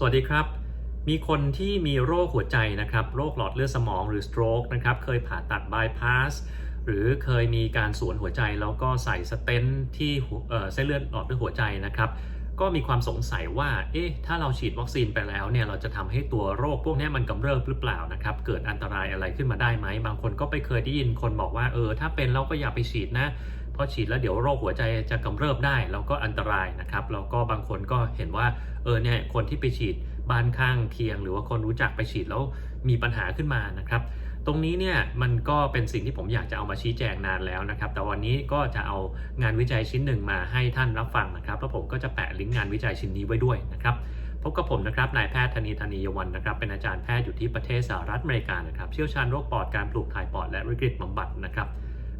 สวัสดีครับ มีคนที่มีโรคหัวใจนะครับ โรคหลอดเลือดสมองหรือ stroke นะครับ เคยผ่าตัด bypass หรือเคยมีการสวนหัวใจแล้วก็ใส่สเตนที่เส้นเลือดหลอดเลือดหัวใจนะครับ ก็มีความสงสัยว่า เอ๊ะ ถ้าเราฉีดวัคซีนไปแล้วเนี่ย เราจะทำให้ตัวโรคพวกนี้มันกำเริบหรือเปล่านะครับ เกิดอันตรายอะไรขึ้นมาได้ไหม บางคนก็ไปเคยได้ยินคนบอกว่า เออ ถ้าเป็นเราก็อย่าไปฉีดนะ เพราะฉีดแล้วเดี๋ยวโรคหัวใจจะกำเริบได้แล้วก็อันตรายนะครับแล้วก็บางคนก็เห็นว่าเออเนี่ยคนที่ไปฉีดบ้านข้างเคียง หรือว่าคนรู้จักไปฉีดแล้วมีปัญหาขึ้นมานะครับ ตรงนี้เนี่ยมันก็เป็นสิ่งที่ผมอยากจะเอามาชี้แจงนานแล้วนะครับ แต่วันนี้ก็จะเอางานวิจัยชิ้นหนึ่งมาให้ท่านรับฟังนะครับแล้วผมก็จะแปะลิงก์งานวิจัยชิ้นนี้ไว้ด้วยนะครับพบกับผมนะครับนายแพทย์ธนีธนียวันนะครับ เป็นอาจารย์แพทย์อยู่ที่ประเทศสหรัฐอเมริกานะครับ เชี่ยวชาญโรคปอดการปลูกถ่ายปอดและวิกฤตบำบัดนะครับ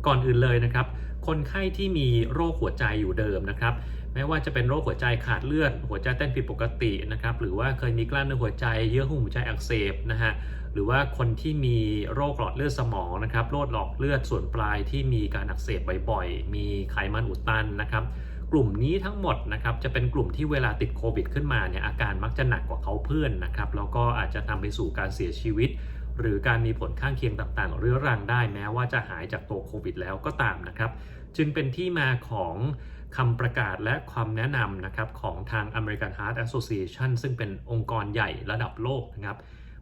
ก่อนอื่นเลยนะครับ คนไข้ที่มีโรคหัวใจอยู่เดิมนะครับ ไม่ว่าจะเป็นโรคหัวใจขาดเลือด หัวใจเต้นผิดปกตินะครับ หรือว่าเคยมีกล้ามเนื้อหัวใจเยื่อหุ้มหัวใจอักเสบนะฮะ หรือว่าคนที่มีโรคหลอดเลือดสมองนะครับ โรคหลอดเลือดส่วนปลายที่มีการอักเสบบ่อยๆ มีไขมันอุดตันนะครับ กลุ่มนี้ทั้งหมดนะครับ จะเป็นกลุ่มที่เวลาติดโควิด ขึ้นมาเนี่ย อาการมักจะหนักกว่าเขาเพื่อนนะครับ แล้วก็อาจจะนำไปสู่การเสียชีวิต หรือการมีผลข้างเคียงต่างๆ เรื้อรังได้แม้ว่าจะหายจากตัวโควิดแล้วก็ตามนะครับ จึงเป็นที่มาของคำประกาศและความแนะนำนะครับของทาง American Heart Association ซึ่งเป็นองค์กรใหญ่ระดับโลกนะครับ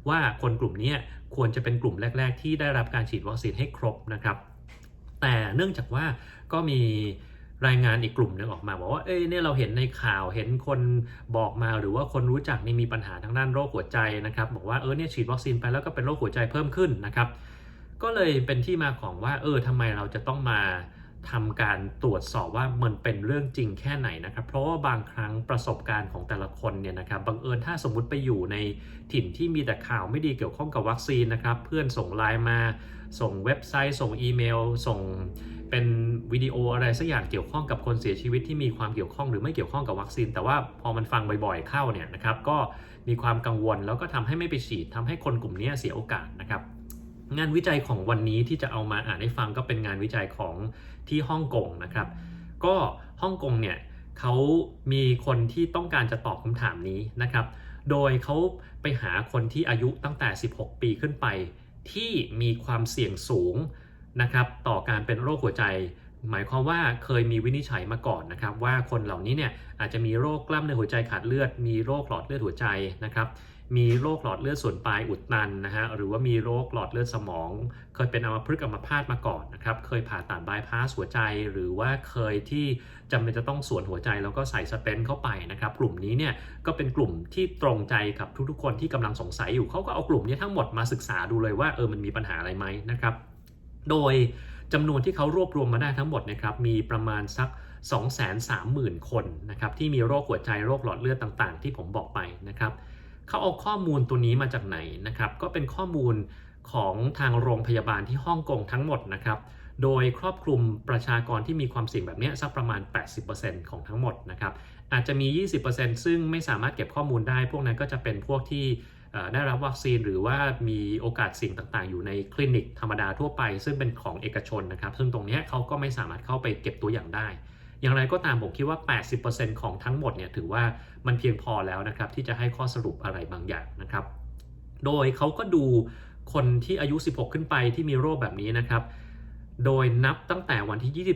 ว่าคนกลุ่มนี้ควรจะเป็นกลุ่มแรก ๆ ที่ได้รับการฉีดวัคซีนให้ครบนะครับ แต่เนื่องจากว่าก็มี รายงานอีกกลุ่มหนึ่งออกมาบอกว่า เอ้ยเนี่ยเราเห็นในข่าวเห็นคนบอกมาหรือว่าคนรู้จักนี่มีปัญหาทางด้านโรคหัวใจนะครับ บอกว่าเออเนี่ยฉีดวัคซีนไปแล้วก็เป็นโรคหัวใจเพิ่มขึ้นนะครับ ก็เลยเป็นที่มาของว่าเออทำไมเราจะต้องมา ทำการตรวจสอบว่ามันเป็นเรื่องจริงแค่ไหนนะครับ เพราะว่าบางครั้งประสบการณ์ของแต่ละคนเนี่ยนะครับบังเอิญถ้าสมมุติไปอยู่ในถิ่นที่มีแต่ข่าวไม่ดีเกี่ยวข้องกับวัคซีนนะครับ เพื่อนส่งไลน์มา ส่งเว็บไซต์ ส่งอีเมล ส่งเป็นวิดีโออะไรสักอย่างเกี่ยวข้องกับคนเสียชีวิตที่มีความเกี่ยวข้องหรือไม่เกี่ยวข้องกับวัคซีน แต่ว่าพอมันฟังบ่อยๆเข้าเนี่ยนะครับก็มีความกังวลแล้วก็ทำให้ไม่ไปฉีดทำให้คนกลุ่มนี้เสียโอกาสนะครับ งานวิจัยของวันนี้ที่จะเอามาอ่านให้ฟังก็เป็นงานวิจัยของที่ฮ่องกงนะครับ ก็ฮ่องกงเนี่ยเขามีคนที่ต้องการจะตอบคำถามนี้นะครับ โดยเขาไปหาคนที่อายุตั้งแต่ 16 ปีขึ้นไป ที่มีความเสี่ยงสูงนะครับต่อการเป็นโรคหัวใจ หมายความว่าเคยมีวินิจฉัยมาก่อนนะครับ ว่าคนเหล่านี้เนี่ยอาจจะมีโรคกล้ามเนื้อหัวใจขาดเลือด มีโรคหลอดเลือดหัวใจนะครับ มีโรคหลอดเลือดส่วนปลายอุดตันนะฮะหรือว่ามีโรคหลอดเลือดสมอง เคยเป็นอัมพฤกษ์อัมพาตมาก่อนนะครับเคยผ่าตัดบายพาสหัวใจ หรือว่าเคยที่จำเป็นจะต้องสวนหัวใจแล้วก็ใส่สเตนเข้าไปนะครับกลุ่มนี้เนี่ยก็เป็นกลุ่มที่ตรงใจกับทุกๆ คนที่กำลังสงสัยอยู่เขาก็เอากลุ่มนี้ทั้งหมดมาศึกษาดูเลยว่าเออมันมีปัญหาอะไรไหมนะครับโดยจำนวนที่เขารวบรวมมาได้ทั้งหมดนะครับมีประมาณสัก 230,000 คนนะครับที่มีโรคหัวใจโรคหลอดเลือดต่างๆ ที่ผมบอกไปนะครับ เขาเอาข้อมูลตัวนี้มาจากไหนนะครับ ก็เป็นข้อมูลของทางโรงพยาบาลที่ฮ่องกงทั้งหมดนะครับ โดยครอบคลุมประชากรที่มีความเสี่ยงแบบนี้สักประมาณ 80%ของทั้งหมดนะครับ อาจจะมี 20%ซึ่งไม่สามารถเก็บข้อมูลได้ พวกนั้นก็จะเป็นพวกที่ได้รับวัคซีนหรือว่ามีโอกาสเสี่ยงต่างๆ อยู่ในคลินิกธรรมดาทั่วไป ซึ่งเป็นของเอกชนนะครับ ซึ่งตรงนี้เขาก็ไม่สามารถเข้าไปเก็บตัวอย่างได้ อย่างไรก็ตามผมคิดว่า 80%ของทั้งหมดเนี่ยถือว่ามันเพียงพอแล้วนะครับที่จะให้ข้อสรุปอะไรบางอย่างนะครับ โดยเขาก็ดูคนที่อายุ 16 ขึ้นไปที่มีโรคแบบนี้นะครับ โดยนับตั้งแต่วันที่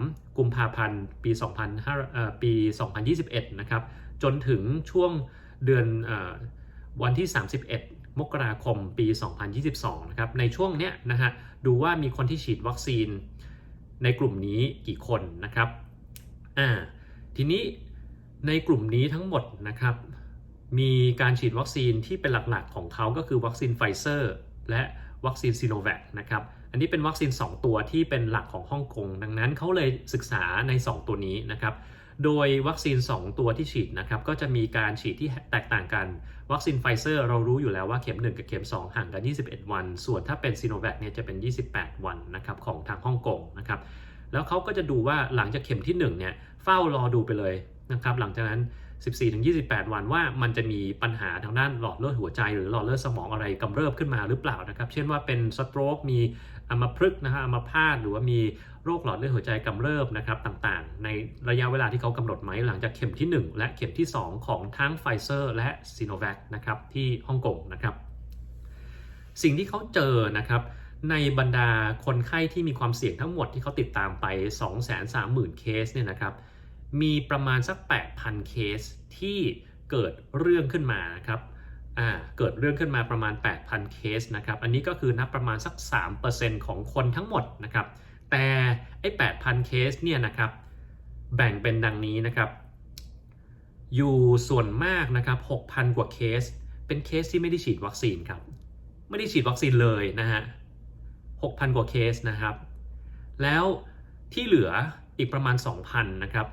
23 กุมภาพันธ์ ปี 2005ปี 2021 นะครับ จนถึงช่วงเดือนอวันที่ 31 มกราคม ปี 2022 นะครับ ในช่วงเนี้ยนะฮะ ดูว่ามีคนที่ฉีดวัคซีนในกลุ่มนี้กี่คนนะครับ อ่าทีนี้ในกลุ่มนี้ทั้งหมดนะครับมีการฉีดวัคซีนที่เป็นหลักๆของเขาก็คือวัคซีนไฟเซอร์และวัคซีนซีโนแวคนะครับอันนี้เป็นวัคซีน 2 ตัวที่เป็นหลักของฮ่องกงดังนั้นเขาเลยศึกษาใน 2 ตัวนี้นะครับโดยวัคซีน 2 ตัวที่ฉีดนะครับก็จะมีการฉีดที่แตกต่างกัน วัคซีนไฟเซอร์เรารู้อยู่แล้วว่าเข็ม 1 กับเข็ม 2 ห่างกัน 21 วัน ส่วนถ้าเป็นซีโนแวคเนี่ยจะเป็น 28 วันนะครับของทางฮ่องกงนะครับ แล้วเขาก็จะดูว่าหลังจากเข็มที่1เนี่ยเฝ้ารอดูไปเลยนะครับหลังจากนั้น 14-28 วันว่ามันจะมีปัญหาทางด้านหลอดเลือดหัวใจ หรือหลอดเลือดสมองอะไรกำเริบขึ้นมาหรือเปล่านะครับ เช่นว่าเป็นสโตรกมีอัมพฤกษ์นะฮะอัมพาตหรือว่ามีโรคหลอดเลือดหัวใจกำเริบนะครับต่างๆ ในระยะเวลาที่เขากำหนดไหมหลังจากเข็มที่ 1 และเข็มที่ 2 ของทั้งไฟเซอร์และซีโนแวคนะครับที่ฮ่องกงนะครับ สิ่งที่เขาเจอนะครับ ในบรรดาคนไข้ที่มีความเสี่ยงทั้งหมดที่เขาติดตามไป 230,000 เคสเนี่ยนะครับ มีประมาณสัก 8,000 เคสที่เกิดเรื่องขึ้นมานะครับเกิดเรื่องขึ้นมาประมาณ 8,000 เคสนะครับ อันนี้ก็คือนับประมาณสัก 3%ของคนทั้งหมดนะครับ แต่ไอ้ 8,000 เคสเนี่ยนะครับ แบ่งเป็นดังนี้นะครับ อยู่ส่วนมากนะครับ 6,000 กว่าเคส เป็นเคสที่ไม่ได้ฉีดวัคซีนครับ ไม่ได้ฉีดวัคซีนเลยนะฮะ 6,000 กว่าเคสนะครับ แล้วที่เหลืออีกประมาณ 2,000 นะครับ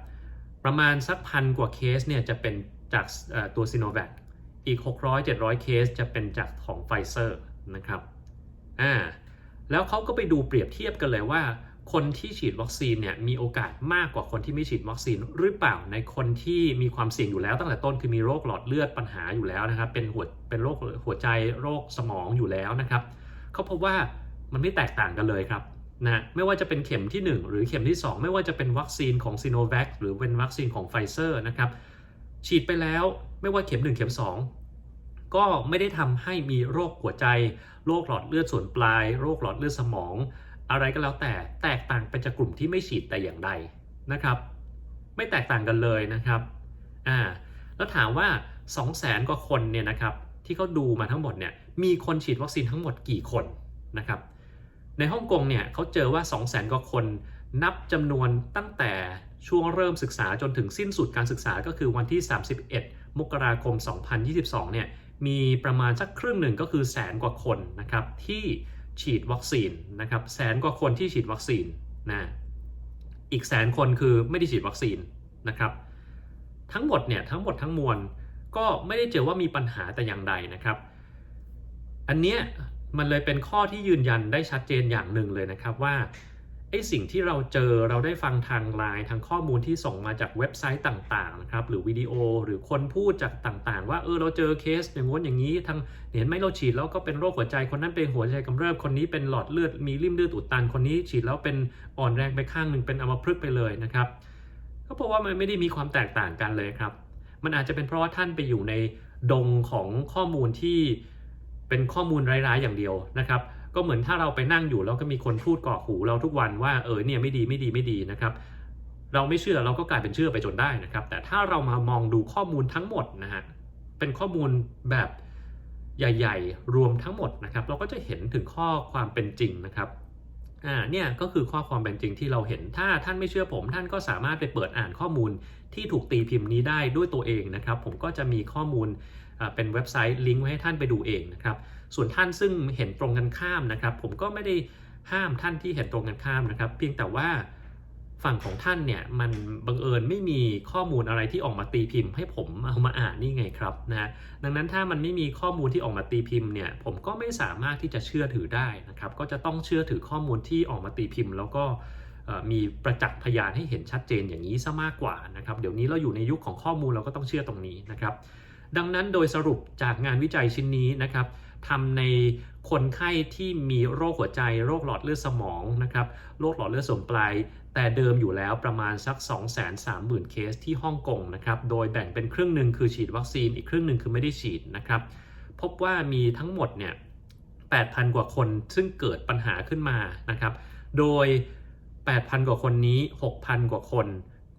ประมาณสักพันกว่าเคสเนี่ยจะเป็นจากตัวซีโนแวคอีก 600-700 เคสจะเป็นจากของไฟเซอร์นะครับอ่าแล้วเขาก็ไปดูเปรียบเทียบกันเลยว่า คนที่ฉีดวัคซีนเนี่ยมีโอกาสมากกว่าคนที่ไม่ฉีดวัคซีนหรือเปล่าในคนที่มีความเสี่ยงอยู่แล้วตั้งแต่ต้นคือมีโรคหลอดเลือดปัญหาอยู่แล้วนะครับ เป็นหัวเป็นโรคหัวใจโรคสมองอยู่แล้วนะครับเขาพบว่า มันไม่แตกต่างกันเลยครับนะไม่ว่าจะเป็นเข็มที่ 1 หรือเข็มที่ 2 ไม่ว่าจะเป็นวัคซีนของซีโนแวคหรือเป็นวัคซีนของไฟเซอร์นะครับฉีดไปแล้วไม่ว่าเข็ม 1 เข็ม 2 ก็ไม่ได้ทำให้มีโรคหัวใจ โรคหลอดเลือดส่วนปลาย โรคหลอดเลือดสมอง อะไรก็แล้วแต่แตกต่างไปจากกลุ่มที่ไม่ฉีดแต่อย่างใดนะครับ ไม่แตกต่างกันเลยนะครับอ่าแล้วถามว่า 2 0 0แสนกว่าคนเนี่ยนะครับที่เขาดูมาทั้งหมดเนี่ยมีคนฉีดวัคซีนทั้งหมดกี่คนนะครับ ในฮ่องกงเนี่ยเขาเจอว่า 2 0 0แสนกว่าคน นับจำนวนตั้งแต่ช่วงเริ่มศึกษาจนถึงสิ้นสุดการศึกษาก็คือวันที่ 31 มกราคม 2022 เนี่ยมีประมาณสักครึ่งหนึ่งก็คือแสนกว่าคนนะครับที่ฉีดวัคซีนนะครับแสนกว่าคนที่ฉีดวัคซีนนะอีกแสนคนคือไม่ได้ฉีดวัคซีนนะครับทั้งหมดเนี่ยทั้งหมดทั้งมวลก็ไม่ได้เจอว่ามีปัญหาแต่อย่างใดนะครับ อันเนี้ย มันเลยเป็นข้อที่ยืนยันได้ชัดเจนอย่างหนึ่งเลยนะครับว่าไอ้สิ่งที่เราเจอเราได้ฟังทางไลน์ทางข้อมูลที่ส่งมาจากเว็บไซต์ต่างๆนะครับหรือวิดีโอหรือคนพูดจากต่างๆ ว่าเออเราเจอเคสอย่างง้นอย่างนี้ทางเห็นไหมเราฉีดแล้วก็เป็นโรคหัวใจคนนั้นเป็นหัวใจกำเริบคนนี้เป็นหลอดเลือดมีริ่มเลือดอุดตันคนนี้ ฉีดแล้วเป็นอ่อนแรงไปข้างหนึ่งเป็นอัมพฤกษ์ไปเลยนะครับก็เพราะว่ามันไม่ได้มีความแตกต่างกันเลยครับ มันอาจจะเป็นเพราะว่าท่านไปอยู่ในดงของข้อมูลที่ เป็นข้อมูลร้ายๆอย่างเดียวนะครับก็เหมือนถ้าเราไปนั่งอยู่แล้วก็มีคนพูดกอกหูเราทุกวันว่าเออเนี่ยไม่ดีไม่ดีไม่ดีนะครับเราไม่เชื่อเราก็กลายเป็นเชื่อไปจนได้นะครับ แต่ถ้าเรามามองดูข้อมูลทั้งหมดนะฮะเป็นข้อมูลแบบใหญ่ ๆ รวมทั้งหมดนะครับ เราก็จะเห็นถึงข้อความเป็นจริงนะครับอ่าเนี่ยก็คือข้อความเป็นจริงที่เราเห็นถ้าท่านไม่เชื่อผม ท่านก็สามารถไปเปิดอ่านข้อมูลที่ถูกตีพิมพ์นี้ได้ด้วยตัวเองนะครับ ผมก็จะมีข้อมูล เป็นเว็บไซต์ลิงก์ไว้ให้ท่านไปดูเองนะครับ ส่วนท่านซึ่งเห็นตรงกันข้ามนะครับ ผมก็ไม่ได้ห้ามท่านที่เห็นตรงกันข้ามนะครับ เพียงแต่ว่าฝั่งของท่านเนี่ยมันบังเอิญไม่มีข้อมูลอะไรที่ออกมาตีพิมพ์ ให้ผมเอามาอ่านนี่ไงครับนะดังนั้นถ้ามันไม่มีข้อมูลที่ออกมาตีพิมพ์เนี่ยผมก็ไม่สามารถที่จะเชื่อถือได้นะครับก็จะต้องเชื่อถือข้อมูลที่ออกมาตีพิมพ์ แล้วก็มีประจักษ์พยานให้เห็นชัดเจนอย่างนี้ซะมากกว่านะครับเดี๋ยวนี้เราอยู่ในยุคของข้อมูลเราก็ต้องเชื่อตรงนี้นะครับ ดังนั้นโดยสรุปจากงานวิจัยชิ้นนี้นะครับทำในคนไข้ที่มีโรคหัวใจโรคหลอดเลือดสมองนะครับโรคหลอดเลือดส่วนปลาย แต่เดิมอยู่แล้วประมาณสัก 230,000 เคสที่ฮ่องกงนะครับโดยแบ่งเป็นครึ่งหนึ่งคือฉีดวัคซีนอีกครึ่งหนึ่งคือไม่ได้ฉีดนะครับพบว่ามีทั้งหมดเนี่ย8,000 กว่าคนซึ่งเกิดปัญหาขึ้นมานะครับโดย 8,000 กว่าคนนี้ 6,000 กว่าคน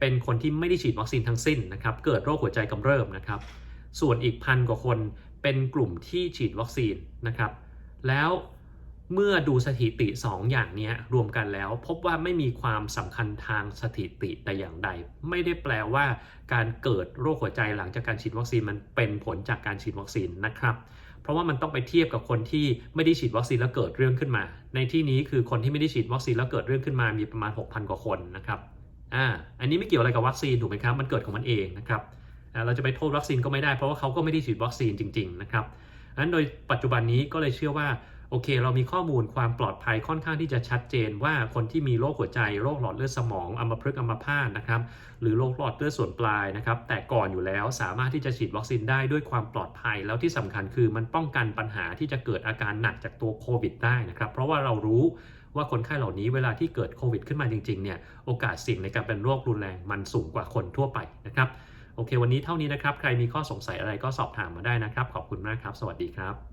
เป็นคนที่ไม่ได้ฉีดวัคซีนทั้งสิ้นนะครับเกิดโรคหัวใจกำเริบนะครับ ส่วนอีกพันกว่าคนเป็นกลุ่มที่ฉีดวัคซีนนะครับ แล้วเมื่อดูสถิติ 2 อย่างนี้รวมกันแล้ว พบว่าไม่มีความสำคัญทางสถิติแต่อย่างใด ไม่ได้แปลว่าการเกิดโรคหัวใจหลังจากการฉีดวัคซีนมันเป็นผลจากการฉีดวัคซีนนะครับ เพราะว่ามันต้องไปเทียบกับคนที่ไม่ได้ฉีดวัคซีนแล้วเกิดเรื่องขึ้นมา ในที่นี้คือคนที่ไม่ได้ฉีดวัคซีนแล้วเกิดเรื่องขึ้นมามีประมาณ 6,000 กว่าคนนะครับอ่าอันนี้ไม่เกี่ยวอะไรกับวัคซีนถูกไหมครับ มันเกิดของมันเองนะครับ เราจะไปโทษวัคซีนก็ไม่ได้เพราะว่าเขาก็ไม่ได้ฉีดวัคซีนจริงๆนะครับนั้นโดยปัจจุบันนี้ก็เลยเชื่อว่าโอเค เรามีข้อมูลความปลอดภัยค่อนข้างที่จะชัดเจนว่าคนที่มีโรคหัวใจโรคหลอดเลือดสมองอัมพฤกษ์อัมพาตนะครับหรือโรคหลอดเลือดส่วนปลายนะครับแต่ก่อนอยู่แล้วสามารถที่จะฉีดวัคซีนได้ด้วยความปลอดภัย แล้วที่สำคัญคือมันป้องกันปัญหาที่จะเกิดอาการหนักจากตัวโควิดได้นะครับเพราะว่าเรารู้ว่าคนไข้เหล่านี้เวลาที่เกิดโควิดขึ้นมาจริงๆเนี่ยโอกาสเสี่ยงในการเป็นโรครุนแรงมันสูงกว่าคนทั่วไปนะครับ โอเค วันนี้เท่านี้นะครับ ใครมีข้อสงสัยอะไรก็สอบถามมาได้นะครับ ขอบคุณมากครับ สวัสดีครับ